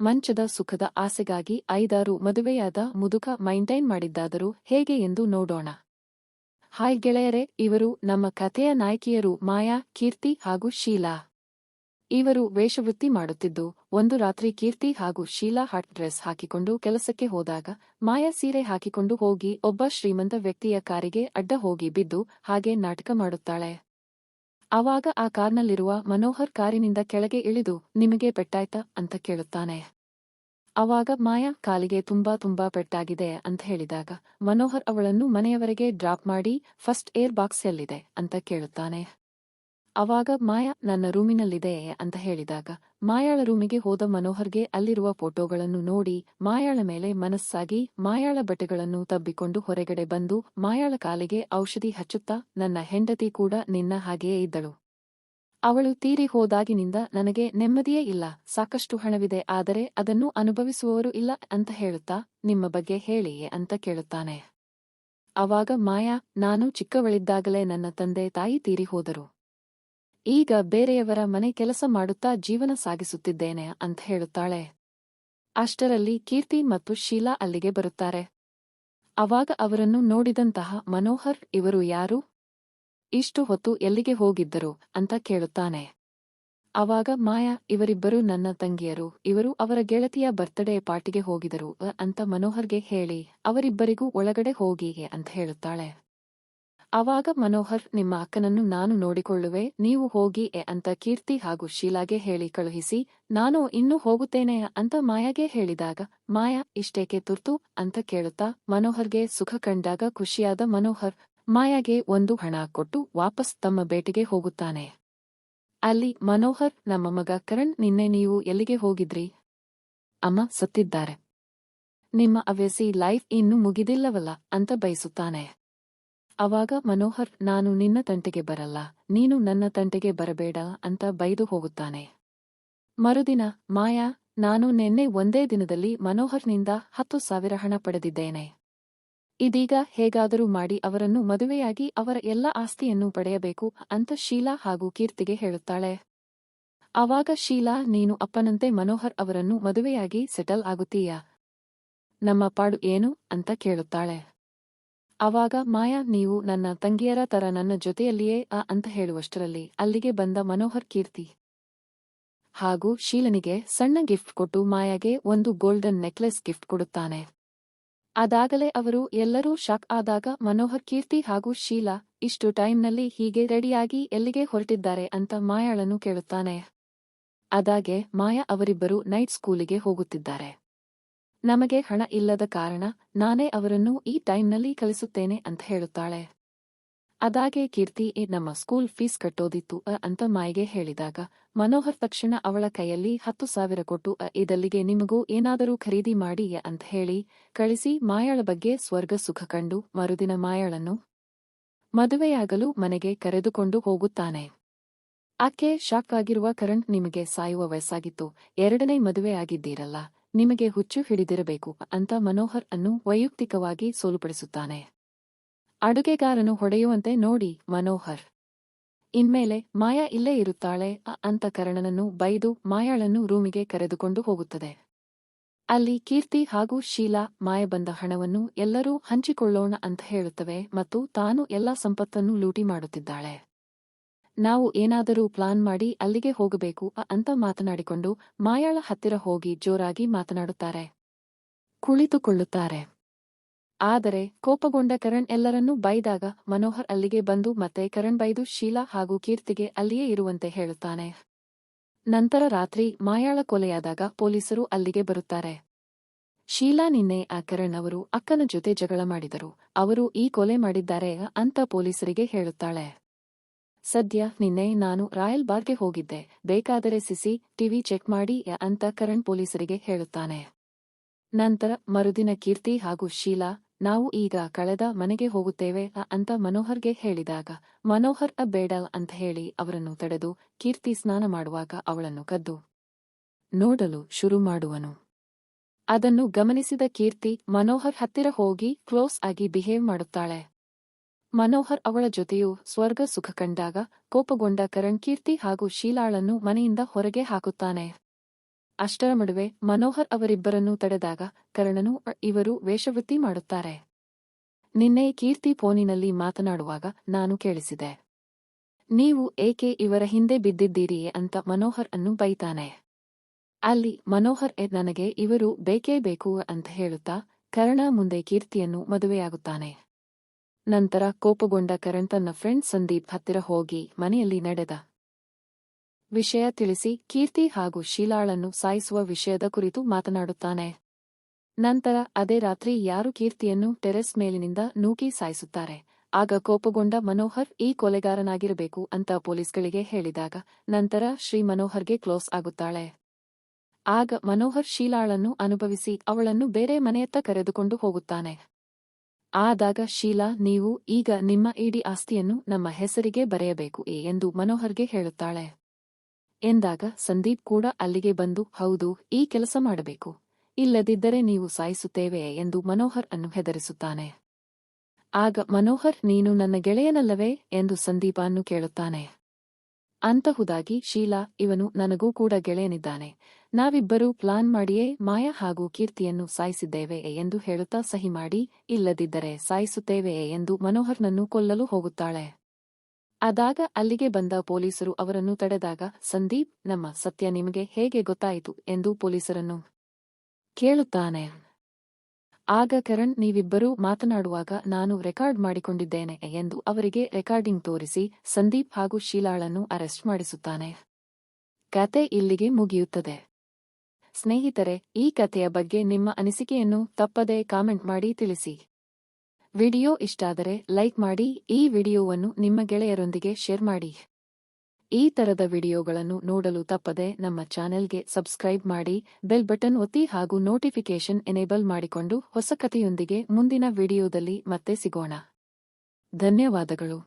ಮಂಚದ ಸುಖದ ಆಸೆಗಾಗಿ ಐದಾರು ಮದುವೆಯಾದ ಮುದುಕ ಮೈಂಟೈನ್ ಮಾಡಿದ್ದಾದರೂ ಹೇಗೆ ಎಂದು ನೋಡೋಣ. ಹಾಯ್ ಗೆಳೆಯರೆ, ಇವರು ನಮ್ಮ ಕಥೆಯ ನಾಯಕಿಯರು ಮಾಯಾ, ಕೀರ್ತಿ ಹಾಗೂ ಶೀಲಾ. ಇವರು ವೇಷವೃತ್ತಿ ಮಾಡುತ್ತಿದ್ದು, ಒಂದು ರಾತ್ರಿ ಕೀರ್ತಿ ಹಾಗೂ ಶೀಲಾ ಹಾಟ್ ಡ್ರೆಸ್ ಹಾಕಿಕೊಂಡು ಕೆಲಸಕ್ಕೆ ಹೋದಾಗ, ಮಾಯಾ ಸೀರೆ ಹಾಕಿಕೊಂಡು ಹೋಗಿ ಒಬ್ಬ ಶ್ರೀಮಂತ ವ್ಯಕ್ತಿಯ ಕಾರಿಗೆ ಅಡ್ಡ ಹೋಗಿ ಬಿದ್ದು, ಹಾಗೆ ನಾಟಕ ಮಾಡುತ್ತಾಳೆ. ಆವಾಗ ಆ ಕಾರ್ನಲ್ಲಿರುವ ಮನೋಹರ್ ಕಾರಿನಿಂದ ಕೆಳಗೆ ಇಳಿದು, ನಿಮಗೆ ಪೆಟ್ಟಾಯ್ತಾ? ಅಂತ ಕೇಳುತ್ತಾನೆ. ಆವಾಗ ಮಾಯಾ, ಕಾಲಿಗೆ ತುಂಬಾ ತುಂಬಾ ಪೆಟ್ಟಾಗಿದೆ ಅಂತ ಹೇಳಿದಾಗ, ಮನೋಹರ್ ಅವಳನ್ನು ಮನೆಯವರೆಗೆ ಡ್ರಾಪ್ ಮಾಡಿ, ಫಸ್ಟ್ ಏರ್ ಬಾಕ್ಸ್ ಎಲ್ಲಿದೆ ಅಂತ ಕೇಳುತ್ತಾನೆ. ಆವಾಗ ಮಾಯಾ ನನ್ನ ರೂಮಿನಲ್ಲಿದೆ ಅಂತ ಹೇಳಿದಾಗ, ಮಾಯಾಳ ರೂಮಿಗೆ ಹೋದ ಮನೋಹರ್ಗೆ ಅಲ್ಲಿರುವ ಫೋಟೋಗಳನ್ನು ನೋಡಿ, ಮಾಯಾಳ ಮೇಲೆ ಮನಸ್ಸಾಗಿ, ಮಾಯಾಳ ಬಟ್ಟೆಗಳನ್ನು ತಬ್ಬಿಕೊಂಡು ಹೊರಗಡೆ ಬಂದು, ಮಾಯಾಳ ಕಾಲಿಗೆ ಔಷಧಿ ಹಚ್ಚುತ್ತಾ, ನನ್ನ ಹೆಂಡತಿ ಕೂಡ ನಿನ್ನ ಹಾಗೆಯೇ ಇದ್ದಳು. ಅವಳು ತೀರಿ ಹೋದಾಗಿನಿಂದ ನನಗೆ ನೆಮ್ಮದಿಯೇ ಇಲ್ಲ, ಸಾಕಷ್ಟು ಹಣವಿದೆ, ಆದರೆ ಅದನ್ನು ಅನುಭವಿಸುವವರು ಇಲ್ಲ ಅಂತ ಹೇಳುತ್ತಾ, ನಿಮ್ಮ ಬಗ್ಗೆ ಹೇಳಿ ಅಂತ ಕೇಳುತ್ತಾನೆ. ಅವಾಗ ಮಾಯಾ, ನಾನು ಚಿಕ್ಕವಳಿದ್ದಾಗಲೇ ನನ್ನ ತಂದೆ ತಾಯಿ ತೀರಿ ಹೋದರು. ಈಗ ಬೇರೆಯವರ ಮನೆ ಕೆಲಸ ಮಾಡುತ್ತಾ ಜೀವನ ಸಾಗಿಸುತ್ತಿದ್ದೇನೆ ಅಂತ ಹೇಳುತ್ತಾಳೆ. ಅಷ್ಟರಲ್ಲಿ ಕೀರ್ತಿ ಮತ್ತು ಶೀಲಾ ಅಲ್ಲಿಗೆ ಬರುತ್ತಾರೆ. ಅವಾಗ ಅವರನ್ನು ನೋಡಿದಂತಹ ಮನೋಹರ್, ಇವರು ಯಾರು? ಇಷ್ಟು ಹೊತ್ತು ಎಲ್ಲಿಗೆ ಹೋಗಿದ್ದರು? ಅಂತ ಕೇಳುತ್ತಾನೆ. ಅವಾಗ, ಮಾಯಾ, ಇವರಿಬ್ಬರು ನನ್ನ ತಂಗಿಯರು. ಇವರು ಅವರ ಗೆಳತಿಯ ಬರ್ತ್ಡೇ ಪಾರ್ಟಿಗೆ ಹೋಗಿದರು ಅಂತ ಮನೋಹರ್ಗೆ ಹೇಳಿ, ಅವರಿಬ್ಬರಿಗೂ ಒಳಗಡೆ ಹೋಗಿ, ಅಂತ ಹೇಳುತ್ತಾಳೆ. ಆವಾಗ ಮನೋಹರ್, ನಿಮ್ಮ ಅಕ್ಕನನ್ನು ನಾನು ನೋಡಿಕೊಳ್ಳುವೆ, ನೀವು ಹೋಗಿ ಎ ಅಂತ ಕೀರ್ತಿ ಹಾಗೂ ಶೀಲಾಗೆ ಹೇಳಿ ಕಳುಹಿಸಿ, ನಾನು ಇನ್ನೂ ಹೋಗುತ್ತೇನೆ ಅಂತ ಮಾಯಾಗೆ ಹೇಳಿದಾಗ, ಮಾಯಾ, ಇಷ್ಟೇಕೆ ತುರ್ತು ಅಂತ ಕೇಳುತ್ತಾ, ಮನೋಹರ್ಗೆ ಸುಖ ಕಂಡಾಗ ಖುಷಿಯಾದ ಮನೋಹರ್, ಮಾಯಾಗೆ ಒಂದು ಹಣ ಕೊಟ್ಟು ವಾಪಸ್ ತಮ್ಮ ಬೇಟೆಗೆ ಹೋಗುತ್ತಾನೆ. ಅಲ್ಲಿ ಮನೋಹರ್, ನಮ್ಮ ಮಗ ಕರಣ್, ನಿನ್ನೆ ನೀವು ಎಲ್ಲಿಗೆ ಹೋಗಿದ್ರಿ? ಅಮ್ಮ ಸತ್ತಿದ್ದಾರೆ. ನಿಮ್ಮ ಅವ್ಯಸಿ ಲೈಫ್ ಇನ್ನೂ ಮುಗಿದಿಲ್ಲವಲ್ಲ ಅಂತ ಬಯಸುತ್ತಾನೆ. ಅವಾಗ ಮನೋಹರ್, ನಾನು ನಿನ್ನ ತಂಟೆಗೆ ಬರಲ್ಲ, ನೀನು ನನ್ನ ತಂಟೆಗೆ ಬರಬೇಡ ಅಂತ ಬೈದು ಹೋಗುತ್ತಾನೆ. ಮರುದಿನ, ಮಾಯಾ, ನಾನು ನಿನ್ನೆ ಒಂದೇ ದಿನದಲ್ಲಿ ಮನೋಹರ್ನಿಂದ ಹತ್ತು ಸಾವಿರ ಹಣ ಪಡೆದಿದ್ದೇನೆ. ಇದೀಗ ಹೇಗಾದರೂ ಮಾಡಿ ಅವರನ್ನು ಮದುವೆಯಾಗಿ ಅವರ ಎಲ್ಲ ಆಸ್ತಿಯನ್ನು ಪಡೆಯಬೇಕು ಅಂತ ಶೀಲಾ ಹಾಗೂ ಕೀರ್ತಿಗೆ ಹೇಳುತ್ತಾಳೆ. ಆವಾಗ, ಶೀಲಾ, ನೀನು ಅಪ್ಪನಂತೆ ಮನೋಹರ್ ಅವರನ್ನು ಮದುವೆಯಾಗಿ ಸೆಟಲ್ ಆಗುತ್ತೀಯಾ? ನಮ್ಮ ಪಾಡು ಏನು? ಅಂತ ಕೇಳುತ್ತಾಳೆ. ಆವಾಗ ಮಾಯಾ, ನೀವು ನನ್ನ ತಂಗಿಯರ ತರ ನನ್ನ ಜೊತೆಯಲ್ಲಿಯೇ ಆ ಅಂತ ಹೇಳುವಷ್ಟರಲ್ಲಿ ಅಲ್ಲಿಗೆ ಬಂದ ಮನೋಹರ್ ಕೀರ್ತಿ ಹಾಗೂ ಶೀಲನಿಗೆ ಸಣ್ಣ ಗಿಫ್ಟ್ ಕೊಟ್ಟು ಮಾಯಾಗೆ ಒಂದು ಗೋಲ್ಡನ್ ನೆಕ್ಲೆಸ್ ಗಿಫ್ಟ್ ಕೊಡುತ್ತಾನೆ. ಅದಾಗಲೇ ಅವರು ಎಲ್ಲರೂ ಶಾಕ್ ಆದಾಗ ಮನೋಹರ್ ಕೀರ್ತಿ ಹಾಗೂ ಶೀಲಾ, ಇಷ್ಟು ಟೈಮ್ನಲ್ಲಿ ಹೀಗೆ ರೆಡಿಯಾಗಿ ಎಲ್ಲಿಗೆ ಹೊರಟಿದ್ದಾರೆ ಅಂತ ಮಾಯಾಳನ್ನು ಕೇಳುತ್ತಾನೆ. ಅದಾಗೆ ಮಾಯಾ ಅವರಿಬ್ಬರು ನೈಟ್ ಸ್ಕೂಲಿಗೆ ಹೋಗುತ್ತಿದ್ದಾರೆ. ನಮಗೆ ಹಣ ಇಲ್ಲದ ಕಾರಣ ನಾನೇ ಅವರನ್ನು ಈ ಟೈಮ್ನಲ್ಲಿ ಕಳಿಸುತ್ತೇನೆ ಅಂತ ಹೇಳುತ್ತಾಳೆ. ಅದಾಗೆ ಕೀರ್ತಿ ನಮ್ಮ ಸ್ಕೂಲ್ ಫೀಸ್ ಕಟ್ಟೋದಿತ್ತು ಅ" ಅಂತ ಮಾಯಿಗೆ ಹೇಳಿದಾಗ ಮನೋಹರ್ ತಕ್ಷಣ ಅವಳ ಕೈಯಲ್ಲಿ ಹತ್ತು ಸಾವಿರ ಕೊಟ್ಟು "ಅ, ಇದಲ್ಲಿಗೆ ನಿಮಗೂ ಏನಾದರೂ ಖರೀದಿ ಮಾಡಿ ಯ" ಅಂತ ಹೇಳಿ ಕಳಿಸಿ ಮಾಯಾಳ ಬಗ್ಗೆ ಸ್ವರ್ಗ ಸುಖ ಕಂಡು ಮರುದಿನ ಮಾಯಾಳನ್ನು ಮದುವೆಯಾಗಲು ಮನೆಗೆ ಕರೆದುಕೊಂಡು ಹೋಗುತ್ತಾನೆ. ಆಕೆ ಶಾಕ್ ಆಗಿರುವ ಕರಣ್ ನಿಮಗೆ ಸಾಯುವ ವಯಸ್ಸಾಗಿತ್ತು ಎರಡನೇ ಮದುವೆಯಾಗಿದ್ದೀರಲ್ಲ ನಿಮಗೆ ಹುಚ್ಚು ಹಿಡಿದಿರಬೇಕು ಅಂತ ಮನೋಹರ್ ಅನ್ನು ವೈಯಕ್ತಿಕವಾಗಿ ಸೋಲುಪಡಿಸುತ್ತಾನೆ. ಅಡುಗೆಗಾರನು ಹೊಡೆಯುವಂತೆ ನೋಡಿ ಮನೋಹರ್. ಇನ್ಮೇಲೆ ಮಾಯಾ ಇಲ್ಲೇ ಇರುತ್ತಾಳೆ ಅಂತ ಕರಣನನ್ನು ಬೈದು ಮಾಯಾಳನ್ನು ರೂಮಿಗೆ ಕರೆದುಕೊಂಡು ಹೋಗುತ್ತದೆ. ಅಲ್ಲಿ ಕೀರ್ತಿ ಹಾಗೂ ಶೀಲಾ ಮಾಯ ಬಂದ ಹಣವನ್ನು ಎಲ್ಲರೂ ಹಂಚಿಕೊಳ್ಳೋಣ ಅಂತ ಹೇಳುತ್ತವೆ ಮತ್ತು ತಾನು ಎಲ್ಲಾ ಸಂಪತ್ತನ್ನು ಲೂಟಿ ಮಾಡುತ್ತಿದ್ದಾಳೆ. ನಾವು ಏನಾದರೂ ಪ್ಲಾನ್ ಮಾಡಿ ಅಲ್ಲಿಗೆ ಹೋಗಬೇಕು ಅಂತ ಮಾತನಾಡಿಕೊಂಡು ಮಾಯಾಳ ಹತ್ತಿರ ಹೋಗಿ ಜೋರಾಗಿ ಮಾತನಾಡುತ್ತಾರೆ. ಕುಳಿತುಕೊಳ್ಳುತ್ತಾರೆ. ಆದರೆ ಕೋಪಗೊಂಡ ಕರಣ್ ಎಲ್ಲರನ್ನೂ ಬೈದಾಗ ಮನೋಹರ್ ಅಲ್ಲಿಗೆ ಬಂದು ಮತ್ತೆ ಕರಣ್ ಬೈದು ಶೀಲಾ ಹಾಗೂ ಕೀರ್ತಿಗೆ ಅಲ್ಲಿಯೇ ಇರುವಂತೆ ಹೇಳುತ್ತಾನೆ. ನಂತರ ರಾತ್ರಿ ಮಾಯಾಳ ಕೊಲೆಯಾದಾಗ ಪೊಲೀಸರು ಅಲ್ಲಿಗೆ ಬರುತ್ತಾರೆ. ಶೀಲಾ ನಿನ್ನೆ ಆ ಕರಣ್ ಅವರು ಅಕ್ಕನ ಜೊತೆ ಜಗಳ ಮಾಡಿದರು. ಅವರು ಈ ಕೊಲೆ ಮಾಡಿದ್ದಾರೆ ಅಂತ ಪೊಲೀಸರಿಗೆ ಹೇಳುತ್ತಾಳೆ. ಸದ್ಯ ನಿನ್ನೆ ನಾನು ರಾಯಲ್ ಬಾರ್ಗೆ ಹೋಗಿದ್ದೆ. ಬೇಕಾದರೆ ಸಿಸಿ ಟಿವಿ ಚೆಕ್ ಮಾಡಿ ಅಂತ ಕರಣ್ ಪೊಲೀಸರಿಗೆ ಹೇಳುತ್ತಾನೆ. ನಂತರ ಮರುದಿನ ಕೀರ್ತಿ ಹಾಗೂ ಶೀಲಾ, ನಾವು ಈಗ ಕಳೆದ ಮನೆಗೆ ಹೋಗುತ್ತೇವೆ ಅಂತ ಮನೋಹರ್ಗೆ ಹೇಳಿದಾಗ, ಮನೋಹರ್ ಅ ಬೇಡ ಅಂತ ಹೇಳಿ ಅವರನ್ನು ತಡೆದು ಕೀರ್ತಿ ಸ್ನಾನ ಮಾಡುವಾಗ ಅವಳನ್ನು ಕದ್ದು ನೋಡಲು ಶುರು ಮಾಡುವನು. ಅದನ್ನು ಗಮನಿಸಿದ ಕೀರ್ತಿ ಮನೋಹರ್ ಹತ್ತಿರ ಹೋಗಿ ಕ್ಲೋಸ್ ಆಗಿ ಬಿಹೇವ್ ಮಾಡುತ್ತಾಳೆ. ಮನೋಹರ್ ಅವಳ ಜೊತೆಯೂ ಸ್ವರ್ಗ ಸುಖ ಕಂಡಾಗ ಕೋಪಗೊಂಡ ಕರಣ್ ಕೀರ್ತಿ ಹಾಗೂ ಶೀಲಾಳನ್ನು ಮನೆಯಿಂದ ಹೊರಗೆ ಹಾಕುತ್ತಾನೆ. ಅಷ್ಟರ ನಡುವೆ ಮನೋಹರ್ ಅವರಿಬ್ಬರನ್ನೂ ತಡೆದಾಗ ಕರಣನು ಇವರು ವೇಷವೃತ್ತಿ ಮಾಡುತ್ತಾರೆ. ನಿನ್ನೆ ಕೀರ್ತಿ ಫೋನಿನಲ್ಲಿ ಮಾತನಾಡುವಾಗ ನಾನು ಕೇಳಿಸಿದೆ. ನೀವು ಏಕೆ ಇವರ ಹಿಂದೆ ಬಿದ್ದಿದ್ದೀರಿಯೇ ಅಂತ ಮನೋಹರ್ ಅನ್ನು ಬೈತಾನೆ. ಅಲ್ಲಿ ಮನೋಹರ್, ಎ, ನನಗೆ ಇವರು ಬೇಕೇ ಬೇಕು ಅಂತ ಹೇಳುತ್ತಾ ಕರ್ಣ ಮುಂದೆ ಕೀರ್ತಿಯನ್ನು ಮದುವೆಯಾಗುತ್ತಾನೆ. ನಂತರ ಕೋಪಗೊಂಡ ಕರಣ್ ತನ್ನ ಫ್ರೆಂಡ್ ಸಂದೀಪ್ ಹತ್ತಿರ ಹೋಗಿ ಮನೆಯಲ್ಲಿ ನಡೆದ ವಿಷಯ ತಿಳಿಸಿ ಕೀರ್ತಿ ಹಾಗೂ ಶೀಲಾಳನ್ನು ಸಾಯಿಸುವ ವಿಷಯದ ಕುರಿತು ಮಾತನಾಡುತ್ತಾನೆ. ನಂತರ ಅದೇ ರಾತ್ರಿ ಯಾರು ಕೀರ್ತಿಯನ್ನು ಟೆರೆಸ್ ಮೇಲಿನಿಂದ ನೂಕಿ ಸಾಯಿಸುತ್ತಾರೆ. ಆಗ ಕೋಪಗೊಂಡ ಮನೋಹರ್, ಈ ಕೊಲೆಗಾರನಾಗಿರಬೇಕು ಅಂತ ಪೊಲೀಸ್ಗಳಿಗೆ ಹೇಳಿದಾಗ ನಂತರ ಶ್ರೀ ಮನೋಹರ್ಗೆ ಕ್ಲೋಸ್ ಆಗುತ್ತಾಳೆ. ಆಗ ಮನೋಹರ್ ಶೀಲಾಳನ್ನು ಅನುಭವಿಸಿ ಅವಳನ್ನು ಬೇರೆ ಮನೆಯತ್ತ ಕರೆದುಕೊಂಡು ಹೋಗುತ್ತಾನೆ. ಆದಾಗ ಶೀಲಾ, ನೀವು ಈಗ ನಿಮ್ಮ ಇಡೀ ಆಸ್ತಿಯನ್ನು ನಮ್ಮ ಹೆಸರಿಗೆ ಬರೆಯಬೇಕು ಏ ಎಂದು ಮನೋಹರ್ಗೆ ಹೇಳುತ್ತಾಳೆ. ಎಂದಾಗ ಸಂದೀಪ್ ಕೂಡ ಅಲ್ಲಿಗೆ ಬಂದು, ಹೌದು, ಈ ಕೆಲಸ ಮಾಡಬೇಕು. ಇಲ್ಲದಿದ್ದರೆ ನೀವು ಸಾಯಿಸುತ್ತೇವೆ ಎಂದು ಮನೋಹರ್ ಅನ್ನು ಹೆದರಿಸುತ್ತಾನೆ. ಆಗ ಮನೋಹರ್, ನೀನು ನನ್ನ ಗೆಳೆಯನಲ್ಲವೇ ಎಂದು ಸಂದೀಪನ್ನು ಕೇಳುತ್ತಾನೆ. ಅಂತಹುದಾಗಿ ಶೀಲಾ, ಇವನು ನನಗೂ ಕೂಡ ಗೆಳೆಯನಿದ್ದಾನೆ. ನಾವಿಬ್ಬರೂ ಪ್ಲಾನ್ ಮಾಡಿಯೇ ಮಾಯಾ ಹಾಗೂ ಕೀರ್ತಿಯನ್ನು ಸಾಯಿಸಿದ್ದೇವೆ ಎಂದು ಹೇಳುತ್ತಾ ಸಹಿ ಮಾಡಿ, ಇಲ್ಲದಿದ್ದರೆ ಸಾಯಿಸುತ್ತೇವೆ ಎಂದು ಮನೋಹರ್ನನ್ನು ಕೊಲ್ಲಲು ಹೋಗುತ್ತಾಳೆ. ಅದಾಗ ಅಲ್ಲಿಗೆ ಬಂದ ಪೊಲೀಸರು ಅವರನ್ನು ತಡೆದಾಗ, ಸಂದೀಪ್, ನಮ್ಮ ಸತ್ಯ ನಿಮಗೆ ಹೇಗೆ ಗೊತ್ತಾಯಿತು? ಎಂದು ಪೊಲೀಸರನ್ನು ಕೇಳುತ್ತಾನೆ. ಆಗ ಕರಣ್ ನೀವಿಬ್ಬರೂ ಮಾತನಾಡುವಾಗ ನಾನು ರೆಕಾರ್ಡ್ ಮಾಡಿಕೊಂಡಿದ್ದೇನೆ ಎಂದು ಅವರಿಗೆ ರೆಕಾರ್ಡಿಂಗ್ ತೋರಿಸಿ ಸಂದೀಪ್ ಹಾಗೂ ಶೀಲಾಳನ್ನು ಅರೆಸ್ಟ್ ಮಾಡಿಸುತ್ತಾನೆ. ಕತೆ ಇಲ್ಲಿಗೆ ಮುಗಿಯುತ್ತದೆ. ಸ್ನೇಹಿತರೆ, ಈ ಕಥೆಯ ಬಗ್ಗೆ ನಿಮ್ಮ ಅನಿಸಿಕೆಯನ್ನು ತಪ್ಪದೇ ಕಾಮೆಂಟ್ ಮಾಡಿ ತಿಳಿಸಿ. ವಿಡಿಯೋ ಇಷ್ಟಾದರೆ ಲೈಕ್ ಮಾಡಿ, ಈ ವಿಡಿಯೋವನ್ನು ನಿಮ್ಮ ಗೆಳೆಯರೊಂದಿಗೆ ಶೇರ್ ಮಾಡಿ. ಈ ತರದ ವಿಡಿಯೋಗಳನ್ನು ನೋಡಲು ತಪ್ಪದೆ ನಮ್ಮ ಚಾನೆಲ್ಗೆ ಸಬ್ಸ್ಕ್ರೈಬ್ ಮಾಡಿ, ಬೆಲ್ ಬಟನ್ ಒತ್ತಿ ಹಾಗೂ ನೋಟಿಫಿಕೇಶನ್ ಎನೇಬಲ್ ಮಾಡಿಕೊಂಡು ಹೊಸ ಕಥೆಯೊಂದಿಗೆ ಮುಂದಿನ ವಿಡಿಯೋದಲ್ಲಿ ಮತ್ತೆ ಸಿಗೋಣ. ಧನ್ಯವಾದಗಳು.